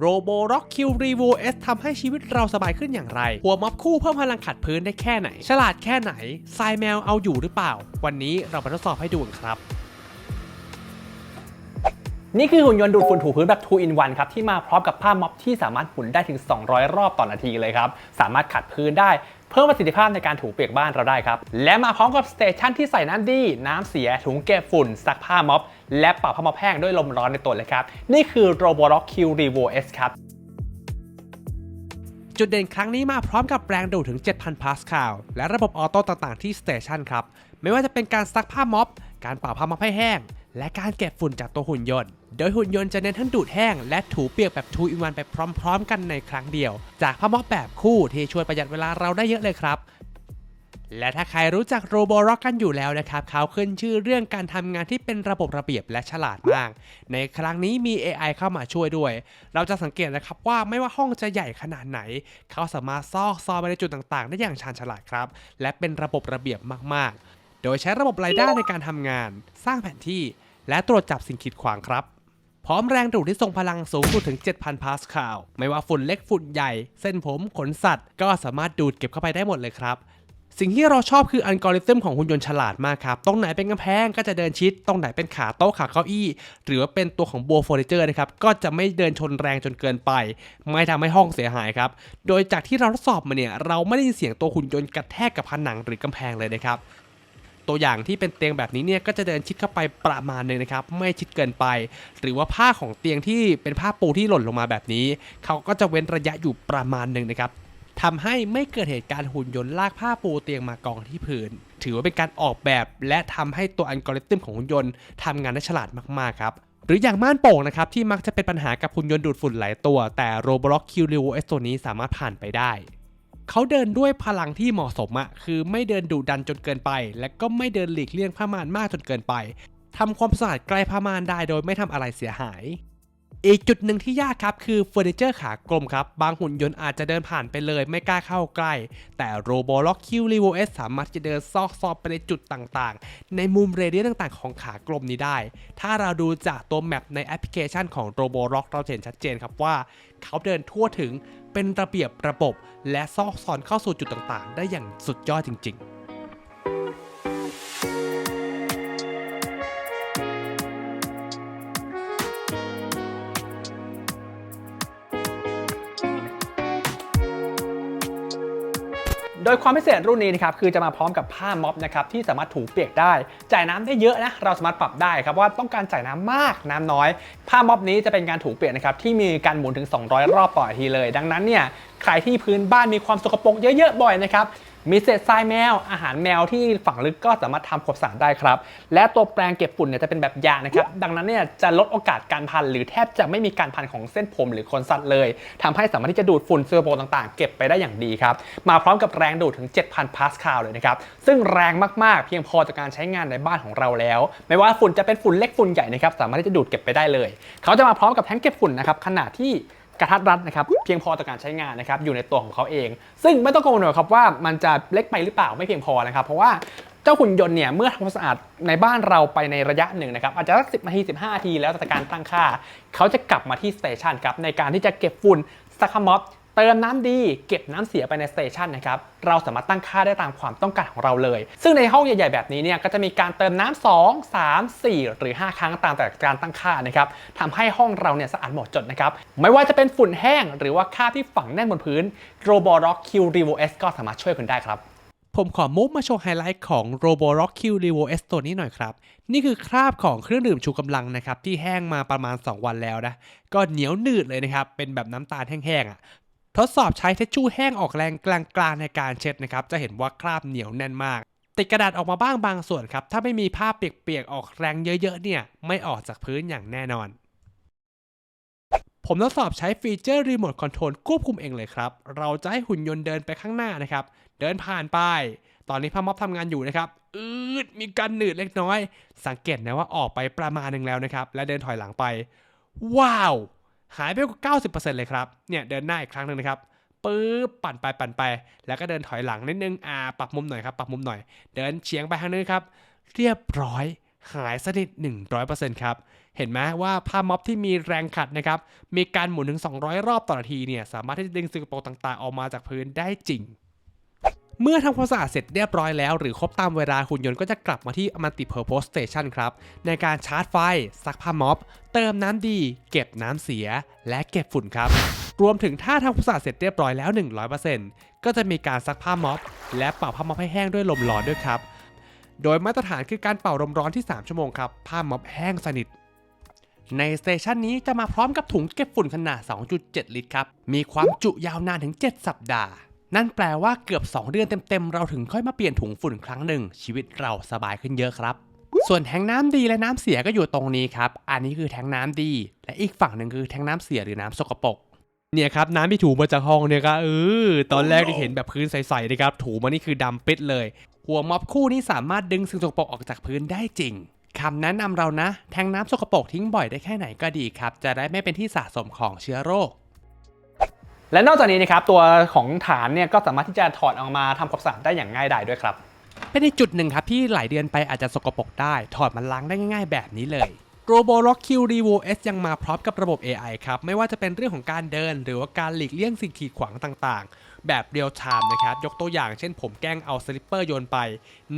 โรโบร็อกคิวรีโวเอสทำให้ชีวิตเราสบายขึ้นอย่างไร หัวม็อบคู่เพิ่มพลังขัดพื้นได้แค่ไหน ฉลาดแค่ไหนทรายแมวเอาอยู่หรือเปล่า วันนี้เรามาทดสอบให้ดูกันครับนี่คือหุ่นยนต์ดูดฝุ่นถูพื้นแบบ 2 in 1 ครับ ที่มาพร้อมกับผ้าม็อบที่สามารถหมุนได้ถึง 200 รอบต่อนาทีเลยครับ สามารถขัดพื้นได้เพิ่มประสิทธิภาพในการถูเปียกบ้านเราได้ครับ และมาพร้อมกับสเตชันที่ใส่น้ำดี น้ำเสียถุงเก็บฝุ่นซักผ้าม็อบ และเป่าผ้าม็อบแห้งด้วยลมร้อนในตัวเลยครับ นี่คือ Roborock Q Revo S ครับ จุดเด่นครั้งนี้มาพร้อมกับแรงดูดถึง 7,000 พาสคาล และระบบออโต้ต่างๆ ที่สเตชันครับ ไม่ว่าจะเป็นการซักผ้าม็อบ การเป่าผ้าม็อบให้แห้ง และการเก็บฝุ่นจากตัวหุ่นยนต์ โดยหุ่นยนต์จะเน้นทั้งดูดแห้งและถูเปียกแบบ2 in 1ไปพร้อม ๆ กันในครั้งเดียว จากผ้าม็อบแบบคู่ที่ช่วยประหยัดเวลาเราได้เยอะเลยครับ และถ้าใครรู้จักโรโบร็อกกันอยู่แล้วนะครับ เขาขึ้นชื่อเรื่องการทำงานที่เป็นระบบระเบียบและฉลาดมาก ในครั้งนี้มี AI เข้ามาช่วยด้วย เราจะสังเกตนะครับว่าไม่ว่าห้องจะใหญ่ขนาดไหน เขาสามารถซอกซอนไปในจุดต่างๆ ได้อย่างชาญฉลาดครับ และเป็นระบบระเบียบมากๆ โดยใช้ระบบไรด้าในการทำงาน สร้างแผนที่ และตรวจจับสิ่งขีดขวางครับพร้อมแรงดูดที่ทรงพลังสูงสุดถึง 7,000 พาสคาล ไม่ว่าฝุ่นเล็กฝุ่นใหญ่ เส้นผมขนสัตว์ ก็สามารถดูดเก็บเข้าไปได้หมดเลยครับ สิ่งที่เราชอบคืออัลกอริทึมของหุ่นยนต์ฉลาดมากครับ ตรงไหนเป็นกำแพงก็จะเดินชิด ตรงไหนเป็นขาโต๊ะขาเก้าอี้ หรือว่าเป็นตัวของบัวเฟอร์นิเจอร์นะครับ ก็จะไม่เดินชนแรงจนเกินไป ไม่ทำให้ห้องเสียหายครับ โดยจากที่เราทดสอบมาเนี่ย เราไม่ได้ยินเสียงตัวหุ่นยนต์กระแทกกับผนังหรือกำแพงเลยนะครับตัวอย่างที่เป็นเตียงแบบนี้เนี่ยก็จะเดินชิดเข้าไปประมาณหนึงนะครับไม่ชิดเกินไป หรือว่าผ้าของเตียงที่เป็นผ้าปูที่หล่นลงมาแบบนี้ เขาก็จะเว้นระยะอยู่ประมาณหนึ่งนะครับ ทำให้ไม่เกิดเหตุการณ์หุ่นยนต์ลากผ้าปูเตียงมากองที่พื้น ถือว่าเป็นการออกแบบ และทำให้ตัวอัลกอริทึมของหุ่นยนต์ทำงานได้ฉลาดมากๆครับหรืออย่างม่านโป่งนะครับ ที่มักจะเป็นปัญหากับหุ่นยนต์ดูดฝุ่นหลายตัว แต่ Roblox Q r e v o S ตัวนี้สามารถผ่านไปได้ เขาเดินด้วยพลังที่เหมาะสมอะคือไม่เดินดุดันจนเกินไป และก็ไม่เดินหลีกเลี่ยงผ้าม่านมากจนเกินไปทำความสะอาดใกล้ผ้าม่านได้โดยไม่ทำอะไรเสียหาย อีกจุดหนึ่งที่ยากครับคือเฟอร์นิเจอร์ขากลมครับ บางหุ่นยนต์อาจจะเดินผ่านไปเลยไม่กล้าเข้าใกล้ แต่ Roborock Q r e v o S สามารถจะเดินซอกซอกไปในจุดต่างๆ ในมุมเรเดียสต่างๆ ของขากลมนี้ได้ ถ้าเราดูจากตัวแมปในแอปพลิเคชันของ Roborock เราเห็นชัดเจนครับว่า เขาเดินทั่วถึงเป็นระเบียบระบบ และซอกซอนเข้าสู่จุดต่างๆ ได้อย่างสุดยอดจริง ๆ โดยความพิเศษรุ่นนี้นะครับคือจะมาพร้อมกับผ้าม็อบนะครับที่สามารถถูเปียกได้ จ่ายน้ำได้เยอะนะเราสามารถปรับได้ครับว่าต้องการจ่ายน้ำมากน้ำน้อย ผ้าม็อบนี้จะเป็นการถูเปียกนะครับที่มีการหมุนถึง 200 รอบต่อทีเลย ดังนั้นเนี่ยใครที่พื้นบ้านมีความสกปรกเยอะๆบ่อยนะครับ มีเศษทรายแมว อาหารแมวที่ฝังลึกก็สามารถทำความสะอาดได้ครับ และตัวแปรงเก็บฝุ่นเนี่ยจะเป็นแบบยางนะครับ ดังนั้นเนี่ยจะลดโอกาสการพันหรือแทบจะไม่มีการพันของเส้นผมหรือขนสัตว์เลยทำให้สามารถที่จะดูดฝุ่นเซอร์โบต่างๆ เก็บไปได้อย่างดีครับ มาพร้อมกับแรงดูดถึง 7,000 พาสคาลเลยนะครับ ซึ่งแรงมากๆ เพียงพอต่อการใช้งานในบ้านของเราแล้ว ไม่ว่าฝุ่นจะเป็นฝุ่นเล็กฝุ่นใหญ่นะครับ สามารถที่จะดูดเก็บไปได้เลย เขาจะมาพร้อมกับแท้งเก็บฝุ่นนะครับขนาดที่ กระทัดรัดนะครับเพียงพอต่อการใช้งานนะครับอยู่ในตัวของเขาเอง ซึ่งไม่ต้องกังวลหรอกครับว่ามันจะเล็กไปหรือเปล่าไม่เพียงพอนะครับ เพราะว่าเจ้าหุ่นยนต์เนี่ยเมื่อทำความสะอาดในบ้านเราไปในระยะหนึ่งนะครับอาจจะสักสินาที 15นาทีแล้วแต่การตั้งค่า เขาจะกลับมาที่สเตชันครับในการที่จะเก็บฝุ่นซักม็อบ เติมน้ำดีเก็บน้ำเสียไปในสเตชันนะครับเราสามารถตั้งค่าได้ตามความต้องการของเราเลย ซึ่งในห้องใหญ่ ๆ แบบนี้เนี่ยก็จะมีการเติมน้ำ2 3 4 หรือ 5 ครั้งตามแต่การตั้งค่านะครับทำให้ห้องเราเนี่ยสะอาดหมดจดนะครับไม่ว่าจะเป็นฝุ่นแห้ง หรือว่าคราบที่ฝังแน่นบนพื้น Roborock Q Revo S ก็สามารถช่วยคุณได้ครับผมขอมุกมาโชว์ไฮไลท์ของ Roborock Q Revo S ตัวนี้หน่อยครับ นี่คือคราบของเครื่องดื่มชูกำลังนะครับ ที่แห้งมาประมาณ 2 วันแล้วนะ ก็เหนียวหนืดเลยนะครับ เป็นแบบน้ำตาลแห้งๆอะ ทดสอบใช้เทชชู่แห้งออกแรงกลางๆในการเช็ดนะครับ จะเห็นว่าคราบเหนียวแน่นมาก ติดกระดาษออกมาบ้างบางส่วนครับ ถ้าไม่มีผ้าเปียกๆออกแรงเยอะๆเนี่ย ไม่ออกจากพื้นอย่างแน่นอน ผมทดสอบใช้ฟีเจอร์รีโมทคอนโทรลควบคุมเองเลยครับ เราจะให้หุ่นยนต์เดินไปข้างหน้านะครับ เดินผ่านไป ตอนนี้พ่อม็อบทำงานอยู่นะครับ อืดมีการหนืดเล็กน้อย สังเกตนะว่าออกไปประมาณหนึ่งแล้วนะครับ และเดินถอยหลังไป ว้าว หายไปกว่า90%เลยครับ เนี่ยเดินหน้าอีกครั้งหนึ่งนะครับปึ๊บปั่นไปปั่นไป แล้วก็เดินถอยหลังนิดนึง อ่า ปรับมุมหน่อยครับ ปรับมุมหน่อย เดินเฉียงไปทางนึงครับ เรียบร้อย หายสนิท 100%ครับ เห็นไหมว่าผ้าม็อบที่มีแรงขัดนะครับ มีการหมุนถึง 200 รอบต่อนาทีเนี่ย สามารถที่จะดึงสิ่งสกปรกต่างๆ ออกมาจากพื้นได้จริง เมื่อทำความสะอาดเสร็จเรียบร้อยแล้วหรือครบตามเวลาหุ่นยนต์ก็จะกลับมาที่ Multi-Purpose Station ครับ ในการชาร์จไฟ ซักผ้าม็อบ เติมน้ำดี เก็บน้ำเสีย และเก็บฝุ่นครับ รวมถึงถ้าทำความสะอาดเสร็จเรียบร้อยแล้ว 100%ก็จะมีการซักผ้าม็อบ และเป่าผ้าม็อบให้แห้งด้วยลมร้อนด้วยครับ โดยมาตรฐานคือการเป่าลมร้อนที่ 3 ชั่วโมงครับผ้าม็อบแห้งสนิทในสเตชันนี้จะมาพร้อมกับถุงเก็บฝุ่นขนาด 2.7 ลิตรครับ มีความจุยาวนานถึง 7 สัปดาห์ นั่นแปลว่าเกือบ 2 เดือนเต็มๆ เราถึงค่อยมาเปลี่ยนถุงฝุ่นครั้งหนึ่ง ชีวิตเราสบายขึ้นเยอะครับ ส่วนแทงน้ำดีและน้ำเสียก็อยู่ตรงนี้ครับ อันนี้คือแทงน้ำดี และอีกฝั่งหนึ่งคือแทงน้ำเสียหรือน้ำสกปรกเนี่ยครับน้ำที่ถูมาจากห้องเนี่ยก็เออตอนแรกที่เห็นแบบพื้นใสๆนะครับถูมานี่คือดำปิดเลย หัวม็อบคู่นี้สามารถดึงสิ่งสกปรกออกจากพื้นได้จริงคำแนะนำเรานะ แทงน้ำสกปรกทิ้งบ่อยได้แค่ไหนก็ดีครับ จะได้ไม่เป็นที่สะสมของเชื้อโรค และนอกจากนี้นะครับตัวของฐานเนี่ยก็สามารถที่จะถอดออกมาทำความสะอาดได้อย่างง่ายดายด้วยครับ เป็นอีกจุดหนึ่งครับที่หลายเดือนไปอาจจะสกปรกได้ ถอดมันล้างได้ง่ายๆแบบนี้เลย r o b o r o c Q Revo S ยังมาพร้อมกับระบบ AI ครับ ไม่ว่าจะเป็นเรื่องของการเดิน หรือว่าการหลีกเลี่ยงสิ่งขีดขวางต่างๆ แบบเรียลไทม์นะครับ ยกตัวอย่างเช่นผมแกล้งเอาสลิปเปอร์โยนไป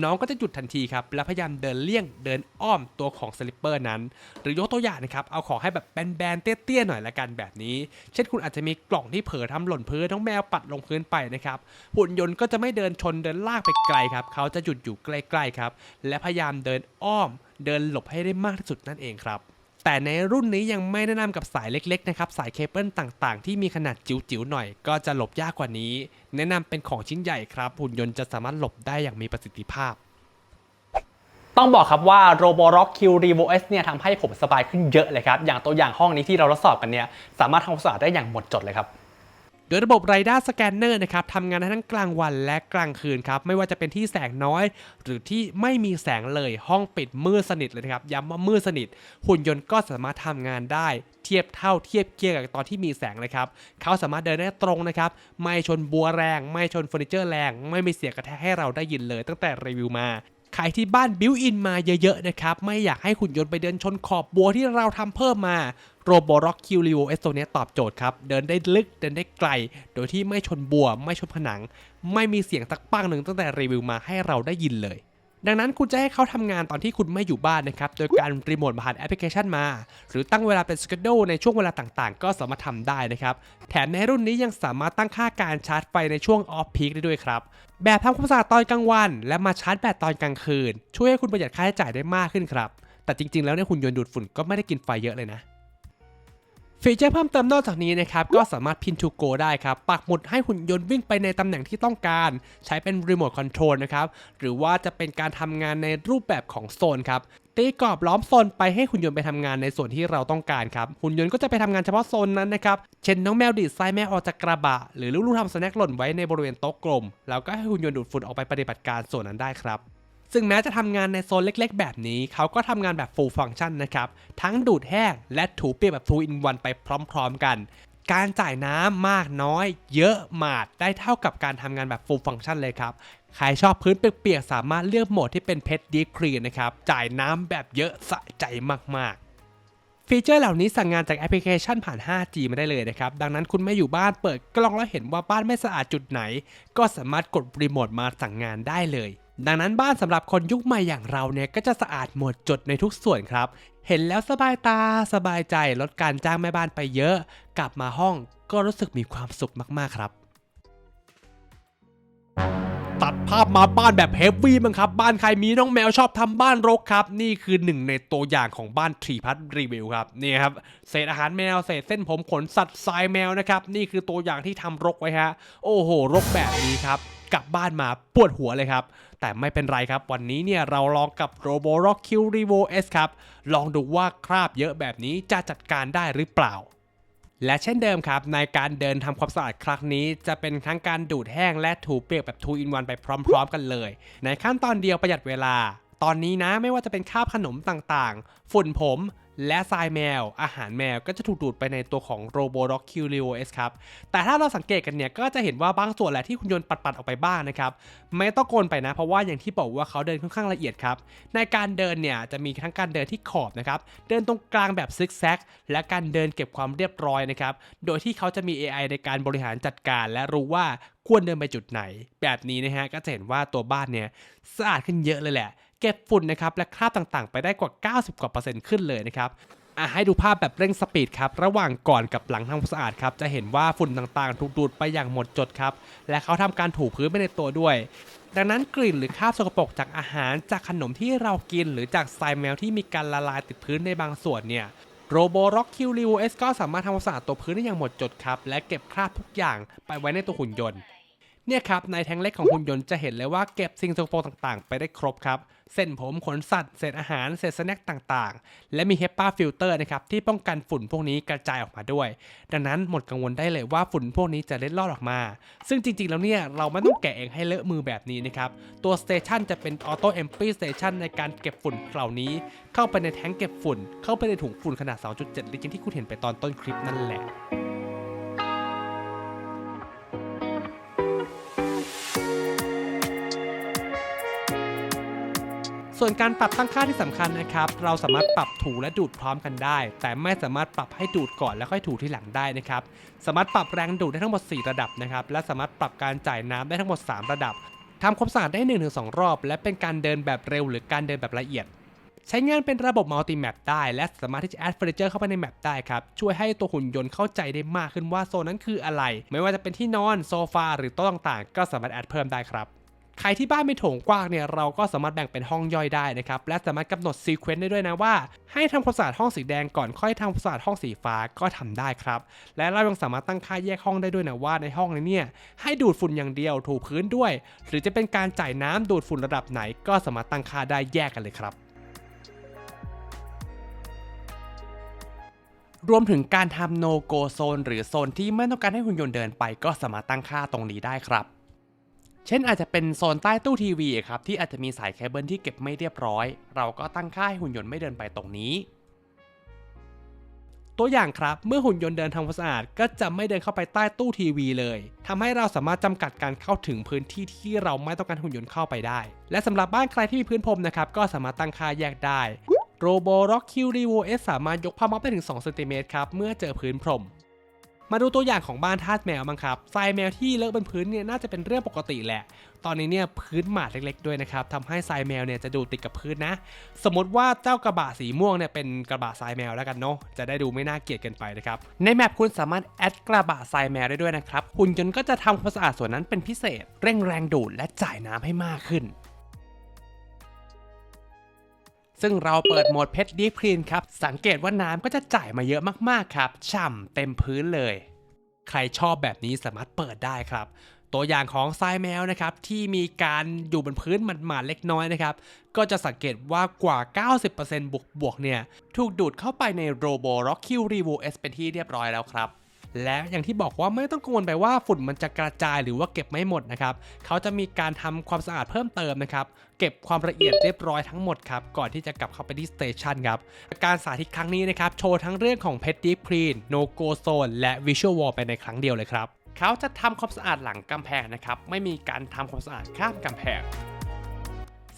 น้องก็จะหยุดทันทีครับ และพยายามเดินเลี่ยงเดินอ้อมตัวของสลิปเปอร์นั้น หรือยกตัวอย่างนะครับ เอาของให้แบบแบนๆเตี้ยๆหน่อยละกันแบบนี้ เช่นคุณอาจจะมีกล่องที่เผลอทำหล่นพื้นน้องแมวปัดลงพื้นไปนะครับหุ่นยนต์ก็จะไม่เดินชนเดินลากไปไกลครับเขาจะหยุดอยู่ใกล้ๆครับและพยายามเดินอ้อม เดินหลบให้ได้มากที่สุดนั่นเองครับ แต่ในรุ่นนี้ยังไม่แนะนำกับสายเล็กๆนะครับสายเคเบิลต่างๆ ที่มีขนาดจิ๋วๆหน่อย ก็จะหลบยากกว่านี้ แนะนำเป็นของชิ้นใหญ่ครับหุ่นยนต์จะสามารถหลบได้อย่างมีประสิทธิภาพ ต้องบอกครับว่า Roborock Q Revo S เนี่ยทำให้ผมสบายขึ้นเยอะเลยครับ อย่างตัวอย่างห้องนี้ที่เราทดสอบกันเนี่ยสามารถทำความสะอาดได้อย่างหมดจดเลยครับ โดยระบบ r a d a r Scanner นะครับทำงานได้ทั้งกลางวันและกลางคืนครับไม่ว่าจะเป็นที่แสงน้อย หรือที่ไม่มีแสงเลยห้องปิดมืดสนิทเลยนะครับย้ำว่ามืดสนิท หุ่นยนต์ก็สามารถทำงานได้ เทียบเท่าเทียบเคียงกับตอนที่มีแสงเลยครับเขาสามารถเดินได้ตรงนะครับไม่ชนบัวแรง ไม่ชนเฟอร์นิเจอร์แรง ไม่มีเสียงกระแทกให้เราได้ยินเลย ตั้งแต่รีวิวมา ใครที่บ้านบิวอินมาเยอะๆนะครับ ไม่อยากให้หุ่นยนต์ไปเดินชนขอบบัวที่เราทำเพิ่มมา r o b o r o c Q r e v o S ตัวเนี้ยตอบโจทย์ครับ เดินได้ลึกเดินได้ไกล โดยที่ไม่ชนบัว ไม่ชนผนัง ไม่มีเสียงสักปังหนึ่งตั้งแต่รีวิวมาให้เราได้ยินเลย ดังนั้นคุณจะให้เขาทำงานตอนที่คุณไม่อยู่บ้านนะครับ โดยการรีโมทผ่านแอปพลิเคชันมา หรือตั้งเวลาเป็นสเกจ e ในช่วงเวลาต่างๆ ก็สามารถทำได้นะครับ แถมในรุ่นนี้ยังสามารถตั้งค่าการชาร์จไฟในช่วงออฟพีคได้ด้วยครับ แบบทำความสะอาดตอนกลางวัน และมาชาร์จแบตตอนกลางคืน ช่วยให้คุณประหยัดค่าใช้จ่ายได้มากขึ้นครับ แต่จริงๆ แล้วเนี่ยหุ่นยนต์ดูดฝุ่นก็ไม่ได้กินไฟเยอะเลยนะ ฟีเจอร์เพิ่มเติมนอกจากนี้นะครับ ก็สามารถพินทูโกได้ครับ ปักหมุดให้หุ่นยนต์วิ่งไปในตำแหน่งที่ต้องการ ใช้เป็นรีโมทคอนโทรลนะครับ หรือว่าจะเป็นการทำงานในรูปแบบของโซนครับ ตีกรอบล้อมโซนไปให้หุ่นยนต์ไปทำงานในส่วนที่เราต้องการครับ หุ่นยนต์ก็จะไปทำงานเฉพาะโซนนั้นนะครับ เช่นน้องแมวดีดทรายแมวออกจากกระบะ หรือลูกๆทำสแน็คหล่นไว้ในบริเวณโต๊ะกลม แล้วก็ให้หุ่นยนต์ดูดฝุ่นออกไปปฏิบัติการส่วนนั้นได้ครับ ซึ่งแม้จะทำงานในโซนเล็กๆ แบบนี้ เขาก็ทำงานแบบ full function นะครับ ทั้งดูดแห้งและถูเปียกแบบ2 in 1ไปพร้อมๆกัน การจ่ายน้ำมากน้อย เยอะหมาดได้เท่ากับการทำงานแบบ full function เลยครับ ใครชอบพื้นเปียกๆ สามารถเลือกโหมดที่เป็น pet deep clean นะครับ จ่ายน้ำแบบเยอะสะใจมากๆฟีเจอร์เหล่านี้สั่งงานจากแอปพลิเคชันผ่าน 5G มาได้เลยนะครับ ดังนั้นคุณไม่อยู่บ้านเปิดกล้องแล้วเห็นว่าบ้านไม่สะอาดจุดไหน ก็สามารถกดรีโมทมาสั่งงานได้เลย ดังนั้นบ้านสำหรับคนยุคใหม่อย่างเราเนี่ยก็จะสะอาดหมดจดในทุกส่วนครับ เห็นแล้วสบายตาสบายใจลดการจ้างแม่บ้านไปเยอะ กลับมาห้องก็รู้สึกมีความสุขมากๆครับตัดภาพมาบ้านแบบเฮฟวี่มั้งครับ บ้านใครมีน้องแมวชอบทำบ้านรกครับ นี่คือหนึ่งในตัวอย่างของบ้านทรีพัทรีวิวครับนี่ครับเศษอาหารแมวเศษเส้นผมขนสัตว์ทรายแมวนะครับ นี่คือตัวอย่างที่ทำรกไว้ฮะ โอ้โห รกแบบนี้ครับ กลับบ้านมาปวดหัวเลยครับ แต่ไม่เป็นไรครับ วันนี้เนี่ยเราลองกับ Roborock Q Revo S ครับ ลองดูว่าคราบเยอะแบบนี้จะจัดการได้หรือเปล่าและเช่นเดิมครับ ในการเดินทำความสะอาดครั้งนี้ จะเป็นทั้งการดูดแห้งและถูเปียกแบบ 2 in 1 ไปพร้อม ๆ กันเลย ในขั้นตอนเดียวประหยัดเวลา ตอนนี้นะไม่ว่าจะเป็นคราบขนมต่างๆ ฝุ่นผม และทรายแมว อาหารแมวก็จะถูกดูดไปในตัวของ Robo Rock Q r e o S ครับ แต่ถ้าเราสังเกตกันเนี่ยก็จะเห็นว่าบางส่วนแหละที่คุณยนต์ปัดๆออกไปบ้างนะครับ ไม่ต้องโกนไปนะ เพราะว่าอย่างที่บอกว่าเขาเดินค่อนข้างละเอียดครับ ในการเดินเนี่ยจะมีทั้งการเดินที่ขอบนะครับ เดินตรงกลางแบบซิกแซกและการเดินเก็บความเรียบร้อยนะครับ โดยที่เขาจะมี AI ในการบริหารจัดการ และรู้ว่าควรเดินไปจุดไหน แบบนี้นะฮะก็จะเห็นว่าตัวบ้านเนี่ยสะอาดขึ้นเยอะเลยแหละ เก็บฝุ่นนะครับและคราบต่างๆ ไปได้กว่า 90 กว่าเปอร์เซ็นต์ขึ้นเลยนะครับอะให้ดูภาพแบบเร่งสปีดครับระหว่างก่อนกับหลังทำความสะอาดครับจะเห็นว่าฝุ่นต่างๆ ถูกดูดไปอย่างหมดจดครับและเขาทำการถูพื้นไปในตัวด้วย ดังนั้นกลิ่นหรือคราบสกปรกจากอาหารจากขนมที่เรากิน หรือจากทรายแมวที่มีการละลายติดพื้นในบางส่วนเนี่ยโรโบร็อกคิวริวเอสก็สามารถทำความสะอาดตัวพื้นได้อย่างหมดจดครับและเก็บคราบทุกอย่างไปไว้ในตัวหุ่นยนต์ เนี่ยครับในแทงเล็กของหุ่นยนต์จะเห็นเลยว่าเก็บสิ่งสกปรกต่างๆ ไปได้ครบครับเส้นผมขนสัตว์เศษอาหารเศษสแน็คต่างๆ และมี HEPA ฟิลเตอร์นะครับที่ป้องกันฝุ่นพวกนี้กระจายออกมาด้วย ดังนั้นหมดกังวลได้เลยว่าฝุ่นพวกนี้จะเล็ดลอดออกมา ซึ่งจริงๆ แล้วเนี่ยเราไม่ต้องแกะเองให้เลอะมือแบบนี้นะครับ ตัวสเตชันจะเป็นออโต้เอมพีสเตชันในการเก็บฝุ่นเหล่านี้ เข้าไปในแท้งเก็บฝุ่น เข้าไปในถุงฝุ่นขนาด 2.7 ลิตรที่คุณเห็นไปตอนต้นคลิปนั่นแหละ ส่วนการปรับตั้งค่าที่สำคัญนะครับ เราสามารถปรับถูและดูดพร้อมกันได้ แต่ไม่สามารถปรับให้ดูดก่อนแล้วค่อยถูที่หลังได้นะครับ สามารถปรับแรงดูดได้ทั้งหมด 4 ระดับนะครับ และสามารถปรับการจ่ายน้ำได้ทั้งหมด 3 ระดับทำความสะอาดได้ 1-2 รอบ และเป็นการเดินแบบเร็วหรือการเดินแบบละเอียด ใช้งานเป็นระบบมัลติแมปได้และสามารถที่จะแอดเฟอร์นิเจอร์เข้าไปในแมปได้ครับ ช่วยให้ตัวหุ่นยนต์เข้าใจได้มากขึ้นว่าโซนนั้นคืออะไร ไม่ว่าจะเป็นที่นอนโซฟาหรือโต๊ะต่างๆ ก็สามารถแอดเพิ่มได้ครับ ใครที่บ้านไม่โถงกว้างเนี่ยเราก็สามารถแบ่งเป็นห้องย่อยได้นะครับและสามารถกำหนดซีเควนต์ได้ด้วยนะว่า ให้ทำความสะอาดห้องสีแดงก่อนค่อยทำความสะอาดห้องสีฟ้าก็ทำได้ครับและเรายังสามารถตั้งค่าแยกห้องได้ด้วยนะว่าในห้องนี้เนี่ยให้ดูดฝุ่นอย่างเดียวถูพื้นด้วย หรือจะเป็นการจ่ายน้ำดูดฝุ่นระดับไหน ก็สามารถตั้งค่าได้แยกกันเลยครับรวมถึงการทำ no go zone หรือโซนที่ไม่ต้องการให้หุ่นยนต์เดินไปก็สามารถตั้งค่าตรงนี้ได้ครับ เช่นอาจจะเป็นโซนใต้ตู้ทีวีครับที่อาจจะมีสายเคเบิลที่เก็บไม่เรียบร้อย เราก็ตั้งค่าให้หุ่นยนต์ไม่เดินไปตรงนี้ ตัวอย่างครับเมื่อหุ่นยนต์เดินทำความสะอาดก็จะไม่เดินเข้าไปใต้ตู้ทีวีเลยทำให้เราสามารถจำกัดการเข้าถึงพื้นที่ที่เราไม่ต้องการหุ่นยนต์เข้าไปได้ และสำหรับบ้านใครที่มีพื้นพรมนะครับก็สามารถตั้งค่าแยกได้โรโบร็อกคิวรีโวเอสสามารถยกผ้าม็อบได้ถึง2เซนติเมตรครับเมื่อเจอพื้นพรม มาดูตัวอย่างของบ้านทาสแมวบ้างครับทรายแมวที่เลอะบนพื้นเนี่ยน่าจะเป็นเรื่องปกติแหละ ตอนนี้เนี่ยพื้นหมาดเล็กๆด้วยนะครับทำให้ทรายแมวเนี่ยจะดูติดกับพื้นนะ สมมติว่าเจ้ากระบะสีม่วงเนี่ยเป็นกระบะทรายแมวแล้วกันเนาะ จะได้ดูไม่น่าเกลียดเกินไปนะครับ ในแมปคุณสามารถแอดกระบะทรายแมวได้ด้วยนะครับหุ่นยนต์ก็จะทำความสะอาดส่วนนั้นเป็นพิเศษ เร่งแรงดูดและจ่ายน้ำให้มากขึ้น ซึ่งเราเปิดโหมดเพชรดีคลีนครับ สังเกตว่าน้ำก็จะจ่ายมาเยอะมากๆครับ ฉ่ำเต็มพื้นเลย ใครชอบแบบนี้สามารถเปิดได้ครับ ตัวอย่างของทรายแมวนะครับ ที่มีการอยู่บนพื้นหมาดๆเล็กน้อยนะครับ ก็จะสังเกตว่ากว่า 90%บวกบวกๆเนี่ย ถูกดูดเข้าไปใน Robo Rock Q Revo S เป็นที่เรียบร้อยแล้วครับ และอย่างที่บอกว่าไม่ต้องกังวลไปว่าฝุ่นมันจะกระจายหรือว่าเก็บไม่หมดนะครับเขาจะมีการทำความสะอาดเพิ่มเติมนะครับเก็บความละเอียดเรียบร้อยทั้งหมดครับก่อนที่จะกลับเข้าไปที่สเตชันครับการสาธิตครั้งนี้นะครับโชว์ทั้งเรื่องของ Pet Deep Clean No Go Zone และ Visual Wall ไปในครั้งเดียวเลยครับเขาจะทำความสะอาดหลังกำแพงนะครับไม่มีการทำความสะอาดข้ามกำแพง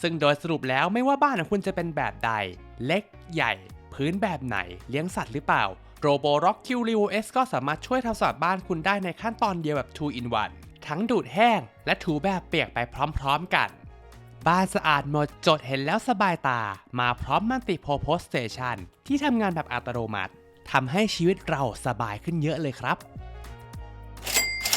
ซึ่งโดยสรุปแล้วไม่ว่าบ้านของคุณจะเป็นแบบใด เล็กใหญ่ พื้นแบบไหนเลี้ยงสัตว์หรือเปล่า Robo Rock Q r e v o S ก็สามารถช่วยทำความสะอาดบ้านคุณได้ในขั้นตอนเดียวแบบ 2 in 1 ทั้งดูดแห้ง และถูแบบเปียกไปพร้อมๆกัน บ้านสะอาดหมดจดเห็นแล้วสบายตา มาพร้อมมัลติโพโพสเ t ชันที่ทำงานแบบอัตโนมัติทำให้ชีวิตเราสบายขึ้นเยอะเลยครับ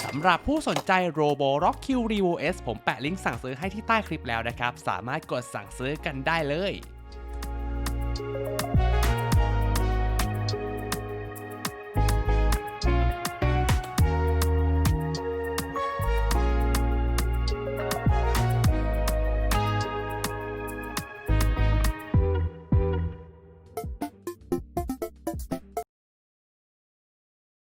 สำหรับผู้สนใจ Robo Rock Q r e v o S ผมแปะลิงก์สั่งซื้อให้ที่ใต้คลิปแล้วนะครับ สามารถกดสั่งซื้อกันได้เลย